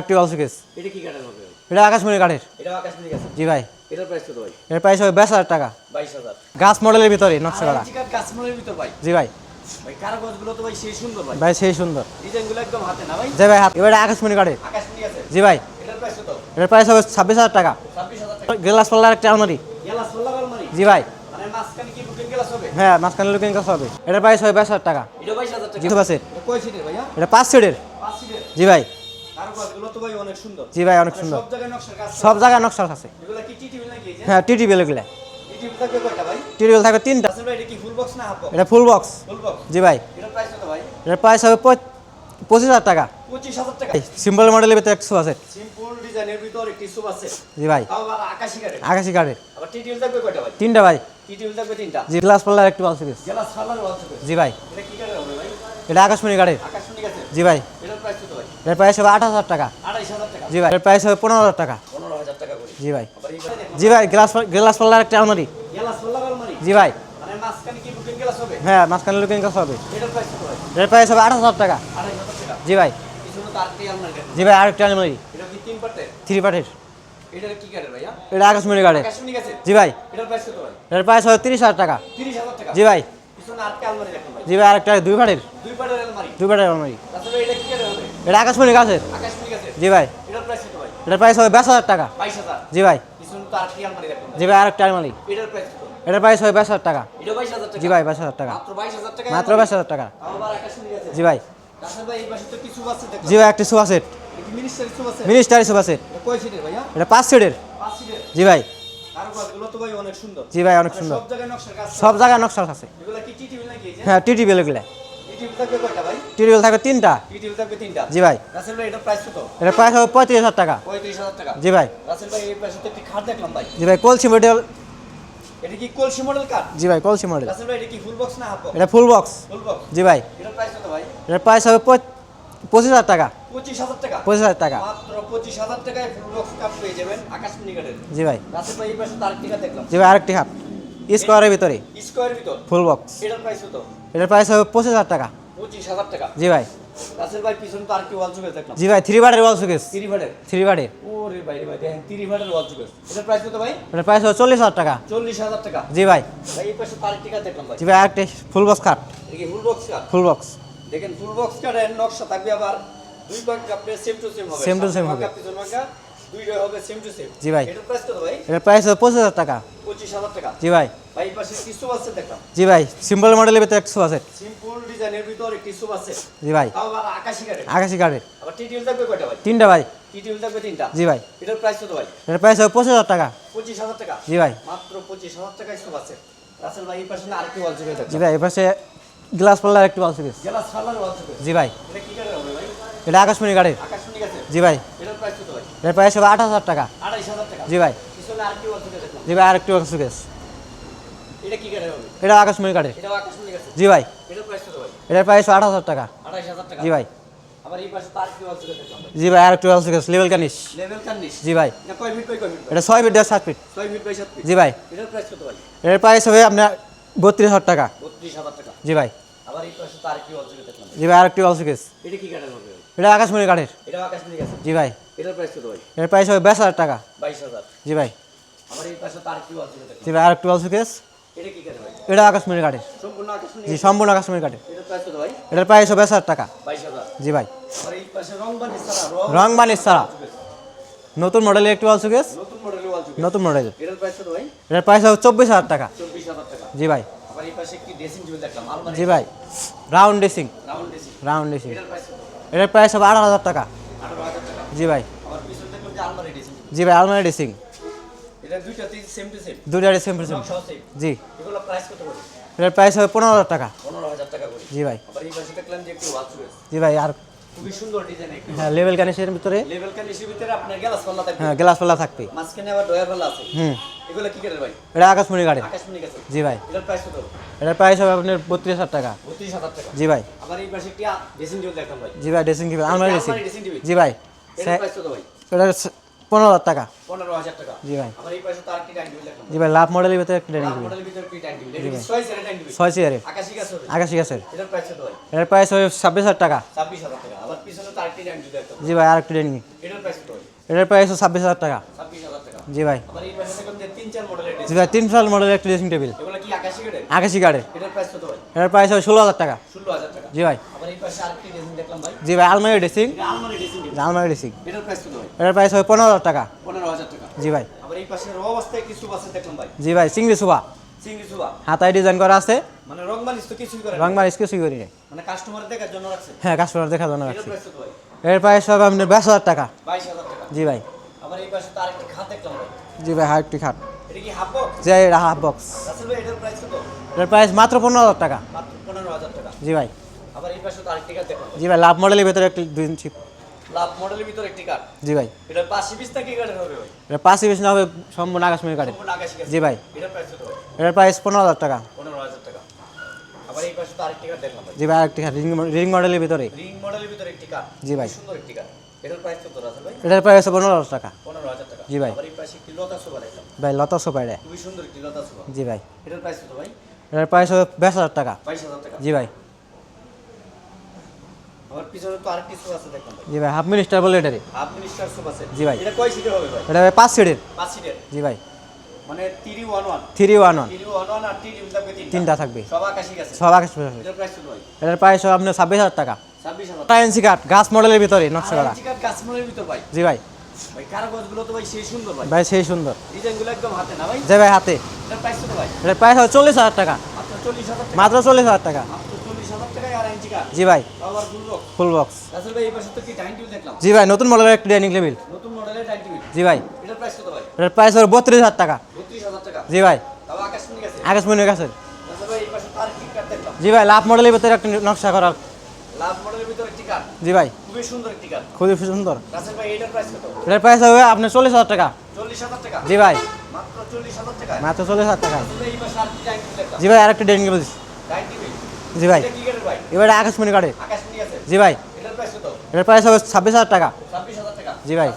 একটি ওয়াল সুকেস এটা কি কাঠের হবে এটা আকাশমণি কাঠের। এটা আকাশমণি গাছ জি ভাই। এটার প্রাইস কত ভাই? এর প্রাইস হবে বাইশ হাজার টাকা। বাইশ হাজার। গাছ মডেলের ভিতরে নকশা করা। ভিতর ভাই। জি ভাই। ভাই কারগজগুলো তো ভাই সেই সুন্দর ভাই। ভাই সেই সুন্দর। ডিজাইনগুলো একদম হাতে না ভাই? জি ভাই হাত। এবার আকাশমণি কাঠের। আকাশমণি আছে? জি ভাই। এটার প্রাইস কত? এর প্রাইস হবে ছাব্বিশ হাজার টাকা। ছাব্বিশ হাজার টাকা। গ্লাস পাল্লার একটা আলমারি। গেলাস জি ভাই। মানে গেলাস হ্যাঁ মাঝখানে লুকিং কাজ হবে। এটার প্রাইস হবে বাইশ হাজার টাকা। এটা বাইশ হাজার টাকা। জি বাসের এটা পাঁচ সিটের জি ভাই। জি ভাই অনেক মানে সুন্দর। সব জায়গায় নকশা আছে। হ্যাঁ টিটি বেল এগুলো। টিটিভি থাকবে তিনটা। এটা ফুল বক্স জি ভাই। এটার প্রাইস হবে পঁচিশ হাজার টাকা। সিম্পল মডেলের ভিতরে একশো আছে। জি ভাই। আকাশি কাঠের তিনটা ভাই। জি গ্লাস পাল্লার একটু থাকবে জি ভাই। এটা ভাই? আকাশমণি কাঠের জি ভাই এটার প্রাইস কত ভাই এর প্রাইস হবে আট হাজার টাকা। জি ভাই এর প্রাইস হবে পনেরো হাজার টাকা। জি ভাই। জি ভাই গ্লাস গ্লাস পাল্লার একটা আলমারি। জি ভাই। গেলাস হ্যাঁ মাঝখানে লুকিং কাজ হবে। এর প্রাইস হবে আট হাজার টাকা। জি ভাই। জি ভাই আরেকটা আলমারি। থ্রি পার্টের এটা আকাশমণি জি ভাই। এর প্রাইস হবে তিরিশ হাজার টাকা। জি ভাই। জি ভাই আরেকটা দুই পার্টের দুই পার্টের আলমারি দুই পার্টের আলমারি তাছাড়া এটা আকাশমণি গাছের। আছে জি ভাই। এটার প্রাইস হবে বাইশ হাজার টাকা। জি ভাই। জি ভাই আরেকটা আলমারি। এটার প্রাইস হবে বাইশ হাজার টাকা। জি ভাই বাইশ হাজার টাকা। মাত্র বাইশ হাজার টাকা। জি ভাই। জি ভাই একটি সোফা সেট একটি মিনিস্টার সোফা সেট এটা পাঁচ সিটের জি ভাই। আর জি ভাই অনেক মানে সুন্দর। সব জায়গায় নকশার কাজ নকশা আছে। টিটিভি হ্যাঁ টিটি বেল এগুলো। টিটিভি থাকবে তিনটা। টিটিভি থাকবে তিনটা। জি ভাই। রাসেল ভাই এটার প্রাইস কত? এটার প্রাইস হবে পঁয়ত্রিশ হাজার টাকা। জি ভাই। রাসেল ভাই এই পাশে একটি খাট দেখলাম ভাই। জি ভাই কলসি মডেল এটা কি কলসি মডেল কাঠ জি ভাই কলসি মডেল রাসেল ভাই এটা কি ফুল বক্স না হাফ বক্স এটা ফুল বক্স ফুল বক্স জি ভাই। এটার প্রাইস কত ভাই? এটার প্রাইস হবে পঁচ- পঁচিশ হাজার টাকা। টাকা? পঁচিশ হাজার টাকা। মাত্র পঁচিশ হাজার টাকায় ফুল বক্স কাপ পেয়ে যাবেন আকাশমণি কাঠের জি ভাই। রাসেল ভাই এই পাশে আরেকটি কাঠ দেখলাম। জি ভাই আরেকটি হাত স্কোয়ারের ভিতরে? স্কোয়ারের ভিতর? ফুল বক্স এটার প্রাইস কত? এটার প্রাইস হবে পঁচিশ হাজার টাকা। পঁচিশ হাজার টাকা? জি ভাই। রাসেল ভাই পিছনে তো আরেকটি ওয়াল চুকেস দেখলাম। জি ভাই থ্রি বারের ওয়াল সুকেস তিরি থ্রি বারের ওরে ভাই রে ভাই দেখেন তিরি ভাটের ওয়াল চুকেস এটার প্রাইস কত ভাই? এটার প্রাইস হবে চল্লিশ হাজার টাকা। চল্লিশ হাজার টাকা। জি ভাই। ভাই এই পাশে তো আরেকটি কাঠ দেখলাম ভাই। জি ভাই আরেকটি ফুল বক্স খাট কি ফুল বক্স ফুল বক্স দেখেন ফুল বক্স নকশা থাকবে আবার দুই সেম টু সেম হবে। সামনে same ভাগা, হবে। পিছন দুইটাই হবে সেম টু সেম জি ভাই। এটার প্রাইস কত ভাই? এটার প্রাইস হবে পঁচিশ হাজার টাকা। পঁচিশ হাজার টাকা। জি ভাই। ভাই এই পাশে কিছু আছে দেখলাম জি ভাই সিম্পল মডেলের ভিতরে একশো আছে। সিম্পল ডিজাইনের ভিতর সুপ আছে। জি ভাই। আবার আকাশি কাঠের আকাশি কাঠের আবার থাকবে কয়টা ভাই? তিনটা ভাই। টিটিএল থাকবে তিনটা। জি ভাই। এটার প্রাইস কত ভাই? এটার প্রাইস হবে পঁচিশ হাজার টাকা। পঁচিশ হাজার টাকা। জি ভাই। মাত্র পঁচিশ হাজার টাকায় সুপ আছে। রাসেল ভাই এই পাশে ওয়াল চুকে জি ভাই এর পাশে গ্লাস পাল্লার একটু ওয়াল ওয়াল চুকে জি ভাই। এটা কি ভাই? এটা আকাশমণি কাঠের আকাশমণি জি ভাই এটার প্রাইস কত ভাই এর প্রাইস হবে আট হাজার টাকা। জি ভাই। জি ভাই আরেকটু ওয়াল সুকেস এটা আকাশমণি কাঠের জি ভাই। এটার প্রাইস আট হাজার টাকা। জি ভাই। জি ভাই আরেকটু ওয়াল সুকেস লেভেল কানিস জি ভাই। এটা ছয় ফিট সাত ফিট জি ভাই। এটার প্রাইস এর প্রাইস হবে আপনার বত্রিশ হাজার টাকা। জি ভাই। জি ভাই আরেকটু ওয়াল সুকেস এটা আকাশমণি কাঠের জি ভাই। এটার প্রাইস কত ভাই? এর প্রাইস হবে বাইশ হাজার টাকা। বাইশ হাজার। জি ভাই। এই পাশে তার জি ভাই আরেকটু ওয়াল সুকেস এটা কি কাঠের ভাই? এটা কাঠের সম্পূর্ণ আকাশমণি জি সম্পূর্ণ আকাশমণি কাঠের এটার প্রাইস কত ভাই? এটার প্রাইস হবে বাইশ হাজার টাকা। বাইশ হাজার। জি ভাই। আবার এই পাশে রং বানিশ ছাড়া রং বানিশ ছাড়া। নতুন মডেলের একটু ওয়াল সুকেস নতুন মডেলের নতুন এটার প্রাইস কত ভাই? এটার প্রাইস হবে চব্বিশ হাজার টাকা। চব্বিশ হাজার টাকা। জি ভাই। আবার এই পাশে একটি ড্রেসিং টেবিল দেখলাম জি ভাই। Round dressing round dressing round dressing এটার প্রাইস এটার প্রাইস হবে আঠারো হাজার টাকা। জি ভাই। জি ভাই আলমারি ড্রেসিং। এটা দুইটা সেম টু সেম জি। এগুলো প্রাইস কত করে? এটার প্রাইস হবে পনেরো হাজার টাকা। জি ভাই। আবার এই পাশে দেখলাম যে একটি ওয়াল জি ভাই আর খুবই সুন্দর ডিজাইন হ্যাঁ লেভেল কানিসের ভিতরে। লেভেল কানিসের ভিতরে আপনার গ্লাস পাল্লা থাকবে। হ্যাঁ গ্লাস পাল্লা থাকবে। মাঝখানে আবার ডয়ার পাল্লা আছে। হুম। এগুলো কি কাঠের ভাই? এটা আকাশমণি কাঠের। আকাশমণি আছে জি ভাই। এটার প্রাইস কত? এটার প্রাইস হবে আপনার বত্রিশ হাজার টাকা। বত্রিশ হাজার টাকা। জি ভাই। আবার এই পাশে একটি ড্রেসিং টেবিল দেখলাম ভাই। জি ভাই ড্রেসিং টেবিল আলমারি ড্রেসিং জি ভাই। ভাই? এটা পনেরো হাজার টাকা। পনেরো হাজার টাকা। জি ভাই। আমার এই পাশে তো আরেকটি ডাইনিং টেবিল দেখলাম জি ভাই লাভ মডেলের ভিতরে একটা মডেলের কি ডাইনিং টেবিল এটা কি ছয় সিটের ডাইনিং টেবিল ছয় চেয়ারের আকাশি গাছ হবে আকাশি গাছের। এটার প্রাইস কত ভাই? এটার প্রাইস হাজার টাকা। আবার পিছনে তো আরেকটি ডাইনিং টেবিল জি ভাই আরেকটা ডাইনিং এটার প্রাইস কত এটার প্রাইস হচ্ছে ছাব্বিশ হাজার টাকা। জি ভাই। আবার এই পাশে দেখলাম তিন চার মডেলের জি ভাই তিন মডেলের একটা ড্রেসিং টেবিল এগুলো কি আকাশি কাঠের আকাশি কার্ডের এটার প্রাইস কত ভাই? এটার টাকা। জি ভাই। আবার এই পাশে আরেকটি ড্রেসিং দেখলাম ভাই। জি ভাই আলমারি ড্রেসিং আলমারি আলমারি ড্রেসিং এটার প্রাইস কত ভাই? এটার প্রাইস হবে পনেরো হাজার টাকা। পনেরো হাজার টাকা। জি ভাই। আবার এই পাশে র অবস্থায় কিছু আছে দেখলাম ভাই। জি ভাই সিঙ্গি সুবা। সিঙ্গি সুবা। হাতায় ডিজাইন করা আছে। মানে রং মালিশ তো কিছুই করে রং মার স্কেচই করি। মানে কাস্টমার দেখার জন্য রাখছে? হ্যাঁ কাস্টমার দেখার জন্য এটার প্রাইস কত ভাই? এর প্রাইস হবে আপনার বাইশ হাজার টাকা। বাইশ হাজার টাকা। জি ভাই। আবার এই পাশে তো আরেকটি খাট দেখলাম ভাই। জি ভাই হাইটটি খাট। এটা কি হাফ বক্স জি এটা হাফ বক্স রাসেল ভাই এটার প্রাইস কত? এটার প্রাইস মাত্র পনেরো হাজার টাকা। মাত্র পনেরো হাজার টাকা। জি ভাই। আবার এই পাশে তো আরেকটি কাঠ দেখলাম। জি ভাই লাভ মডেলের ভিতরে একটি দুই ইঞ্চি লাভ মডেলের ভিতরে একটি কাঠ। জি ভাই। এটার পাশে পিস নাকি কাঠের হবে ভাই? এটা পাঁচই বেশি না হবে সম্পূর্ণ আকাশমণি কাঠের। সম্পূর্ণ আকাশি জি ভাই। এটার প্রাইস কত এটার প্রাইস পনেরো হাজার টাকা। পনেরো হাজার টাকা। আবার এই পাশে তো আরেকটি কাঠ দেখলাম ভাই। জি ভাই আরেকটি খাট রিং রিং মডেলের ভিতরে। রিং মডেলের ভিতরে একটি কাঠ। জি ভাই। সুন্দর একটি কাঠ। এটার প্রাইস কত রাসেল ভাই? এটার প্রাইস পনেরো হাজার টাকা। পনেরো হাজার টাকা। জি ভাই। আবার এই পাশে একটি লতা সোফা দেখলাম ভাই লতা সোফা এটা খুবই সুন্দর একটি লতা সোফা জি ভাই। এটার প্রাইস কত ভাই? এটার প্রাইস হবে বাইশ হাজার টাকা। বাইশ হাজার টাকা। জি ভাই। আবার পিছনে তো আরেকটি সোফা আছে দেখলাম জি ভাই হাফ মিনিস্টার বলে এটারে হাফ মিনিস্টার সোফা সেট জি ভাই। এটা কয় সিটের হবে ভাই? এটা ভাই পাঁচ সিটের পাঁচ সিটের জি ভাই। মানে আর থাকবে তিনটা। থাকবে। সব আকাশি গেছে সব আকাশ এটার প্রাইস কত ভাই? এটার প্রাইস হবে আপনার ছাব্বিশ হাজার টাকা। টাইনসি গাছ মডেলের ভিতরে নকশা করা। ভিতর ভাই। জি ভাই। ভাই কারুকাজগুলো তো ভাই সেই সুন্দর ভাই। ভাই সেই সুন্দর। ডিজাইনগুলো একদম হাতে না ভাই? যে ভাই হাতে। এটার প্রাইস কত ভাই? এটার প্রাইস হবে চল্লিশ হাজার টাকা। মাত্র চল্লিশ হাজার টাকা। মাত্র চল্লিশ হাজার টাকা মাত্র চল্লিশ হাজার টাকায় আর আইন চিকার জি ভাই। ফুল বক্স জি ভাই নতুন মডেলের একটা ডাইনিং টেবিল জি ভাই। এটার প্রাইস হবে বত্রিশ হাজার টাকা। জি ভাই। আকাশমণি গেছে? কাছে। আরেকটি জি ভাই লাভ মডেলের ভিতরে একটা নকশা করা। জি ভাই। খুবই সুন্দর এটার প্রাইস হবে আপনার চল্লিশ হাজার টাকা। জি ভাই। মাত্র চল্লিশ হাজার টাকা। আরেকটি জি ভাই আরেকটা ডাইনিং টেবিল ডাইনিং টেবিল জি ভাই। এবারে আকাশমণি কাঠের জি ভাই। এটার প্রাইস হবে ছাব্বিশ হাজার টাকা। ছাব্বিশ হাজার টাকা। জি ভাই।